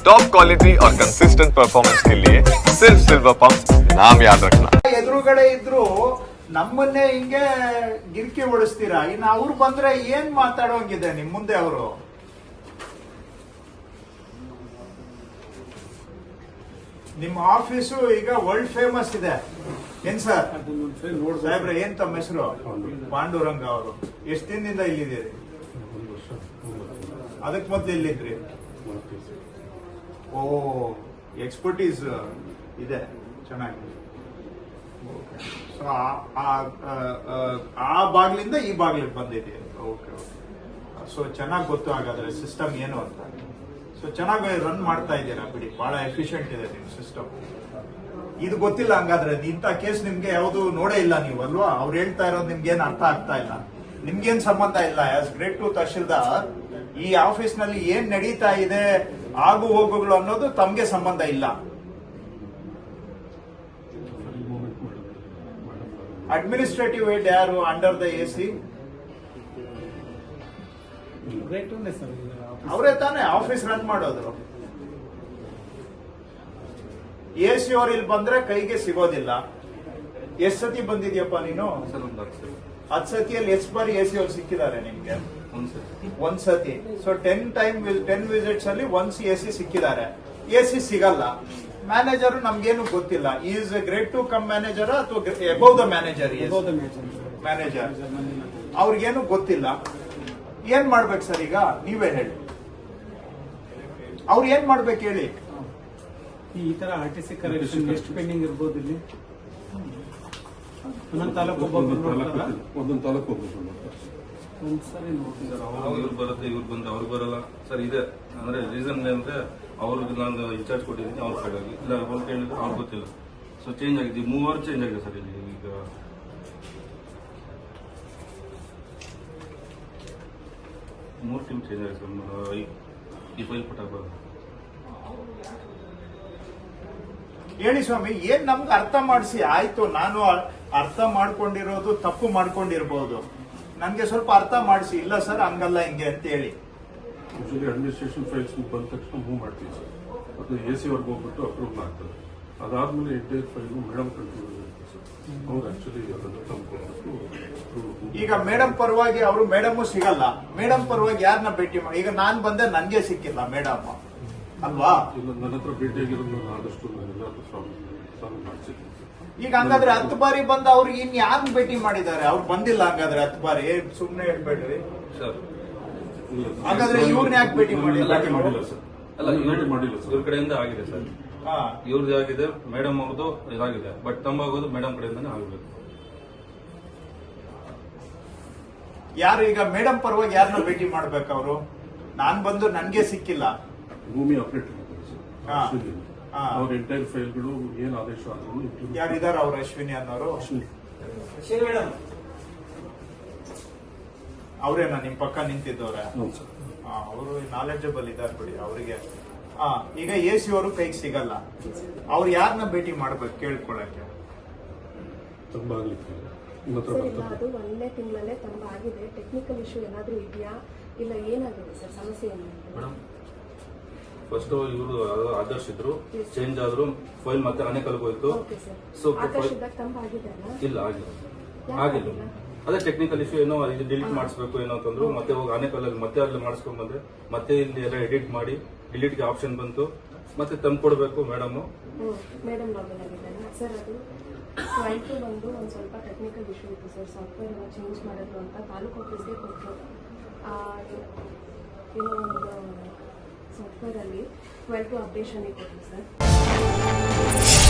Top quality और consistent performance के लिए सिर्फ सिल्वर पंप नाम याद रखना ಎದುರುಗಡೆ ಇದ್ರು ನಮ್ಮನ್ನೇ ಹಿಂಗೆ ಗಿರ್ಕಿ ಓಡಿಸ್ತೀರಾ ಇನ್ನು ಅವ್ರು ಬಂದ್ರೆ ಏನ್ ಮಾತಾಡೋಂಗಿದೆ ನಿಮ್ ಮುಂದೆ ಅವರು ನಿಮ್ಮ ಆಫೀಸು ಈಗ ವರ್ಲ್ಡ್ ಫೇಮಸ್ ಇದೆ ಏನ್ ಸರ್ ಸಾಹೇಬ್ರೆ ಏನ್ ತಮ್ಮ ಹೆಸರು ಪಾಂಡುರಂಗ ಅವರು ಎಷ್ಟು ದಿನದಿಂದ ಇಲ್ಲಿದ್ದೀರಿ ಅದಕ್ ಮೊದ್ಲು ಎಲ್ಲಿದ್ರಿ ಓ ಎಕ್ಸ್ಪರ್ಟೀಸ್ ಇದೆ. ಚೆನ್ನಾಗಿ ಸೊ ಆ ಬಾಗ್ಲಿಂದ ಈ ಬಾಗ್ಲಿಗೆ ಬಂದಿದೆ. ಓಕೆ ಓಕೆ ಸೊ ಚೆನ್ನಾಗಿ ಗೊತ್ತು ಹಾಗಾದ್ರೆ ಸಿಸ್ಟಮ್ ಏನು ಅಂತ. ಸೊ ಚೆನ್ನಾಗಿ ರನ್ ಮಾಡ್ತಾ ಇದ್ದೀರಾ ಬಿಡಿ. ಬಹಳ ಎಫಿಷಿಯಂಟ್ ಇದೆ ನಿಮ್ ಸಿಸ್ಟಮ್ ಇದು ಗೊತ್ತಿಲ್ಲ ಹಂಗಾದ್ರೆ, ಇಂಥ ಕೇಸ್ ನಿಮ್ಗೆ ಯಾವುದು ನೋಡೇ ಇಲ್ಲ ನೀವು, ಅಲ್ವಾ? ಅವ್ರು ಹೇಳ್ತಾ ಇರೋದು ನಿಮ್ಗೆ ಏನು ಅರ್ಥ ಆಗ್ತಾ ಇಲ್ಲ. ನಿಮ್ಗೇನ್ ಸಂಬಂಧ ಇಲ್ಲ. ಆಸ್ ಗ್ರೇಟ್ ಟು ತಹಶೀಲ್ದಾರ್ ಈ ಆಫೀಸ್ನಲ್ಲಿ ಏನ್ ನಡೀತಾ ಇದೆ? ಆಗು ಹೋಗುಗಳು ಅನ್ನೋದು ತಮಗೆ ಸಂಬಂಧ ಇಲ್ಲ. ಅಡ್ಮಿನಿಸ್ಟ್ರೇಟಿವ್ ಹೆಡ್ ಯಾರು ಅಂಡರ್ ದ ಎ ಸಿ ಅವರೇ ತಾನೇ ಆಫೀಸ್ ರನ್ ಮಾಡೋದು. ಎ ಸಿ ಅವ್ರು ಇಲ್ಲಿ ಬಂದ್ರೆ ಕೈಗೆ ಸಿಗೋದಿಲ್ಲ. ಎಷ್ಟು ಸತಿ ಬಂದಿದ್ಯಪ್ಪ ನೀನು? ಹತ್ ಸತಿಯಲ್ಲಿ ಎಷ್ಟು ಬಾರಿ ಎ ಸಿ ಅವ್ರು ಸಿಕ್ಕಿದ್ದಾರೆ ನಿಮ್ಗೆ? ಒಂದ್ ಸತಿ so ten time ten visits ಅಲ್ಲಿ ಒನ್ಸ್ ಎ ಸಿ ಸಿಕ್ಕಿದ್ದಾರೆ. ಎ ಸಿ ಸಿಗಲ್ಲ. ಮ್ಯಾನೇಜರ್ ನಮ್ಗೇನು ಗೊತ್ತಿಲ್ಲ. Is great to come manager ಅಥವಾ ಎಬೌವ್ ದ ಮ್ಯಾನೇಜರ್ ಮ್ಯಾನೇಜರ್ ಅವ್ರಿಗೇನು ಗೊತ್ತಿಲ್ಲ. ಏನ್ ಮಾಡ್ಬೇಕು ಸರ್ ಈಗ? ನೀವೇ ಹೇಳಿ. ಅವ್ರು ಏನ್ ಮಾಡ್ಬೇಕು ಹೇಳಿ? ಈ ತರ ಆರ್ ಟಿ ಸಿ ಕರೆಕ್ಷನ್ ಎಷ್ಟು ಪೆಂಡಿಂಗ್ ಇರ್ಬೋದು ಇಲ್ಲಿ? ಒಂದೊಂದು ತಾಲೂಕು ಒಂದೊಂದು ತಾಲೂಕು ಒಂದ್ಸರಿ ನೋಡ್ತಿದಾರ ಅವ್ರು. ಇವ್ರು ಬರುತ್ತೆ ಇವ್ರು ಬಂದು ಅವ್ರು ಬರಲ್ಲ. ಸರ್ ಇದೆ. ಅಂದ್ರೆ ರೀಸನ್ ಅಂದ್ರೆ ಅವ್ರಿಗೆ ನಾನು ಇನ್ಚಾರ್ಜ್ ಕೊಟ್ಟಿದ್ದೀನಿ ಅವ್ರ ಕಡೆಯಾಗಿ ಇಲ್ಲ ಅವ್ರು ಕೇಳಿದ್ರೆ ಅವ್ರು ಗೊತ್ತಿಲ್ಲ. ಸೊ ಚೇಂಜ್ ಆಗಿದೆ. ಮೂವರು ಚೇಂಜ್ ಆಗಿದೆ ಸರ್ ಇಲ್ಲಿ. ಈಗ ಮೂರು ಟೀಮ್ ಚೇಂಜ್ ಆಗಿದೆ ಸರ್. ಈ- ಈ ಫೈಲ್ ಪುಟ ಬರೋದು. ಹೇಳಿ ಸ್ವಾಮಿ ಏನ್ ನಮ್ಗೆ ಅರ್ಥ ಮಾಡಿಸಿ? ಆಯ್ತು ನಾನು ಅರ್ಥ ಮಾಡ್ಕೊಂಡಿರೋದು ತಪ್ಪು ಮಾಡ್ಕೊಂಡಿರ್ಬೋದು. ನನ್ಗೆ ಸ್ವಲ್ಪ ಅರ್ಥ ಮಾಡಿಸಿ. ಇಲ್ಲ ಸರ್ ಹಂಗಲ್ಲ ಹಿಂಗೆ ಅಂತ ಹೇಳಿ. ಯೂಶಲಿ ಅಡ್ಮಿನಿಸ್ಟ್ರೇಷನ್ ಫೈಲ್ಸ್ ಬಂದ ತಕ್ಷಣ ಮೂವ್ ಮಾಡ್ತೀವಿ ಸರ್. ಅದು ಎ ಸಿ ವರ್ಗ ಹೋಗ್ಬಿಟ್ಟು ಅಪ್ರೂವ್ ಆಗ್ತದೆ ಅದಾದ್ಮೇಲೆ ಎಂಟೈರ್ ಫೈಲ್ ಮೇಡಮ್ ಕಂಟ್ರೋಲ್ ಇರುತ್ತೆ ಸರ್. ಅವ್ರು ಆಕ್ಚುಲಿ ಅದನ್ನು ಈಗ ಮೇಡಮ್ ಪರವಾಗಿ ಅವರು ಮೇಡಮ್ ಸಿಗಲ್ಲ. ಮೇಡಮ್ ಪರವಾಗಿ ಯಾರನ್ನ ಭೇಟಿ ಮಾಡಿ? ಈಗ ನಾನ್ ಬಂದೆ ನನ್ಗೆ ಸಿಕ್ಕಿಲ್ಲ ಮೇಡಮ್ ಅಲ್ವಾ? ಇಲ್ಲ ನನ್ನ ಹತ್ರ ಭೇಟಿಯಾಗಿರೋದು ನಾನು ಆದಷ್ಟು ನಾನೆಲ್ಲ ಸಾಲ್ವ್ ಸಾಲ್ವ್ ಮಾಡಿಸಿದ್ದೀನಿ. ಈಗ ಹಂಗಾದ್ರೆ ಹತ್ತು ಬಾರಿ ಬಂದ ಅವ್ರಿಗೆ ಇನ್ ಯಾರು ಭೇಟಿ ಮಾಡಿದ್ದಾರೆ? ಅವ್ರು ಬಂದಿಲ್ಲ ಹಂಗಾದ್ರೆ ಹತ್ತು ಬಾರಿ. ಸುಮ್ನೆ ಹೇಳ್ಬೇಡ್ರಿ. ಸರ್ ಹಾಗಾದ್ರೆ ಇವ್ರನ್ನ ಯಾಕೆ ಭೇಟಿ ಮಾಡಿಲ್ಲ? ಮಾಡಿಲ್ಲ ಸರ್. ಅಲ್ಲ ಮಾಡಿಲ್ಲ ಸರ್. ಇವ್ರ ಕಡೆಯಿಂದ ಆಗಿದೆ ಸರ್. ಹಾ. ಇವ್ರದ್ದು ಆಗಿದೆ ಮೇಡಮ್ ಅವ್ರದ್ದು ಇದಾಗಿದೆ ಬಟ್ ತಮ್ಮಾಗೋದು ಮೇಡಮ್ ಕಡೆಯಿಂದನೇ ಆಗಬೇಕು. ಯಾರು ಈಗ ಮೇಡಮ್ ಪರವಾಗಿ ಯಾರನ್ನ ಭೇಟಿ ಮಾಡ್ಬೇಕು ಅವರು? ನಾನ್ ಬಂದು ನನ್ಗೆ ಸಿಕ್ಕಿಲ್ಲ. ಭೂಮಿ ಆಪರೇಟರ್ ಹಾ. ಅವ್ರ ಎಂಟೈರ್ ಫೈಲ್ಗಳು ಏನ್ ಆದೇಶ ಆದ್ರೂ ಯಾರಿದ್ದಾರೆ? ಅವ್ರ ಅಶ್ವಿನಿ ಅನ್ನೋರು. ಅಶ್ವಿನಿ. ಅವ್ರೇನಾ? ನಿಮ್ ಪಕ್ಕ ನಿಂತಿದ್ದವ್ರೆ? ಅವರು ನಾಲೆಜಬಲ್ ಇದಾರೆ ಬಿಡಿ ಅವರಿಗೆ. ಹಾ ಈಗ ಎ ಸಿ ಅವರು ಕೈಗೆ ಸಿಗಲ್ಲ. ಅವ್ರು ಯಾರನ್ನ ಭೇಟಿ ಮಾಡ್ಬೇಕು ಕೇಳ್ಕೊಳಕ್ಕೆ? ತುಂಬಾ ಆಗ್ಲಿಕ್ಕೆ ಸರ್ ಇಲ್ಲ ಅದು ಒಂದನೇ ತಿಂಗಳಲ್ಲೇ ತುಂಬ ಆಗಿದೆ ಟೆಕ್ನಿಕಲ್ ಇಶ್ಯೂ ಏನಾದರೂ ಇದೆಯಾ? ಇಲ್ಲ ಏನಾಗಿದೆ ಸರ್ ಸಮಸ್ಯೆ ಏನು? ಮೇಡಮ್ ಫಸ್ಟ್ ಇವರು ಆದರ್ಶ್ ಇದ್ರು ಚೇಂಜ್ ಆದ್ರು ಫೈಲ್ ಮತ್ತೆ ಅನೇಕಲ್ಗೆ ಹೋಯ್ತು ಸೊ ಇಲ್ಲ ಆಗಿಲ್ಲ. ಆಗಿಲ್ಲ. ಅದೇ ಟೆಕ್ನಿಕಲ್ ಇಶ್ಯೂ ಏನೋ ಇದು ಡಿಲೀಟ್ ಮಾಡಿಸ್ಬೇಕು ಏನೋ ಅಂತಂದ್ರು ಮತ್ತೆ ಹೋಗಿ ಆನೇಕಲ್ಲಲ್ಲಿ ಮತ್ತೆ ಅಲ್ಲಿ ಮಾಡಿಸ್ಕೊಂಡ್ ಬಂದೆ. ಮತ್ತೆ ಇಲ್ಲಿ ಎಲ್ಲ ಎಡಿಟ್ ಮಾಡಿ ಡಿಲೀಟ್ಗೆ ಆಪ್ಷನ್ ಬಂತು. ಮತ್ತೆ ತಂದು ಕೊಡಬೇಕು ಮೇಡಮ್ ಮೇಡಮ್ ಲಾಗಿನ್ ಆಗಿದ್ದಾನೆ ಸರ್ ಅದು ಕ್ಲೈಂಟು ಬಂದು ಒಂದು ಸ್ವಲ್ಪ ಟೆಕ್ನಿಕಲ್ ಇಶ್ಯೂ ಇತ್ತು ಸರ್ ಸಾಫ್ಟ್ವೇರ್ ಎಲ್ಲ ಚೇಂಜ್ ಮಾಡಿದ್ರು ಅಂತ ತಾಲೂಕು ಆಫೀಸ್ಗೆ ಕೊಟ್ಟರು ಏನೋ ಒಂದು ಸಾಫ್ಟ್ವೇರಲ್ಲಿ ಟ್ವೆಲ್ ಟು ಅಪ್ಡೇಷನ್ ಸರ್